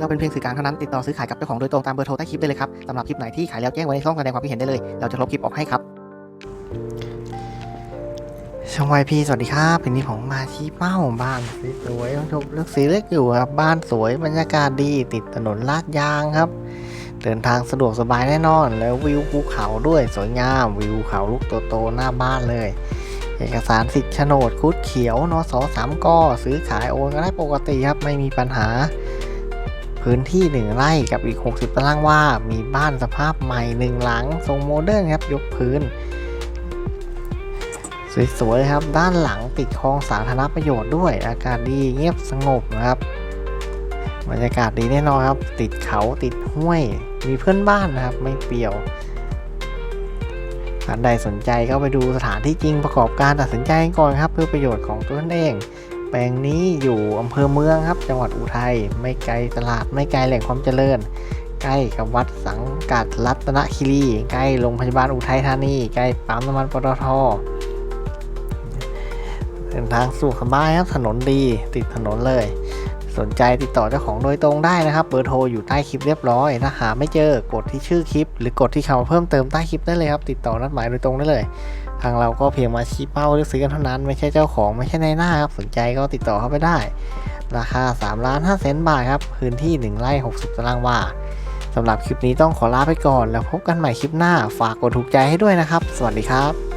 เราเป็นเพียงสื่อกลางเท่านั้นติดต่อซื้อขายกับเจ้าของโดยตรงตามเบอร์โทรใต้คลิปได้เลยครับสำหรับคลิปไหนที่ขายแล้วแจ้งไว้ในช่องแสดงความคิดเห็นได้เลย เราจะลบคลิปออกให้ครับช่องวายพีสวัสดีครับวันนี้ผมมาที่เป้าบ้านสวยชมเลือกสีเลือกอยู่ครับบ้านสวยบรรยากาศดีติดถนนลาดยางครับ เดินทางสะดวกสบายแน่นอน แล้ววิวภูเขาด้วยสวยงามวิวเขาลูกโตๆหน้าบ้านเลย เอกสารสิทธิ์โฉนดคุดเขียวนสสามกซื้อขายโอนกันได้ปกติครับไม่มีปัญหา พื้นที่หนึ่งไร่กับอีก 60 ตารางวา มีบ้านสภาพใหม่หนึ่งหลัง ทรงโมเดิร์นครับ ยกพื้น สวยๆครับ ด้านหลังติดคลองสาธารณประโยชน์ด้วย อากาศดีเงียบสงบนะครับ บรรยากาศดีแน่นอนครับ ติดเขาติดห้วย มีเพื่อนบ้านนะครับ ไม่เปลี่ยวท่านใดสนใจก็ไปดูสถานที่จริงประกอบการตัดสินใจก่อนครับ เพื่อประโยชน์ของตัวท่านเอง แปลงนี้อยู่อำเภอเมืองครับ จังหวัดอุทัย ไม่ไกลตลาด ไม่ไกลแหล่งความเจริญ ใกล้กับวัดสังกัดรัตนคีรี ใกล้โรงพยาบาลอุทัยธานี ใกล้ปั๊มน้ำมันปตทเดินทางสู่สบายครับ ถนนดีติดถนนเลย สนใจติดต่อเจ้าของโดยตรงได้นะครับ เบอร์โทรอยู่ใต้คลิปเรียบร้อย ถ้าหาไม่เจอกดที่ชื่อคลิป หรือกดที่คำว่าเพิ่มเติมใต้คลิปได้เลยครับ ติดต่อนัดหมายโดยตรงได้เลย ทางเราก็เพียงมาชี้เป้าเลือกซื้อกันเท่านั้น ไม่ใช่เจ้าของไม่ใช่ในหน้าครับสนใจก็ติดต่อเข้าไปได้ ราคา3ล้าน5แสนบาทครับพื้นที่ 1ไร่60 ตารางวาสำหรับคลิปนี้ต้องขอลาไปก่อน แล้วพบกันใหม่คลิปหน้าฝากกดถูกใจให้ด้วยนะครับ สวัสดีครับ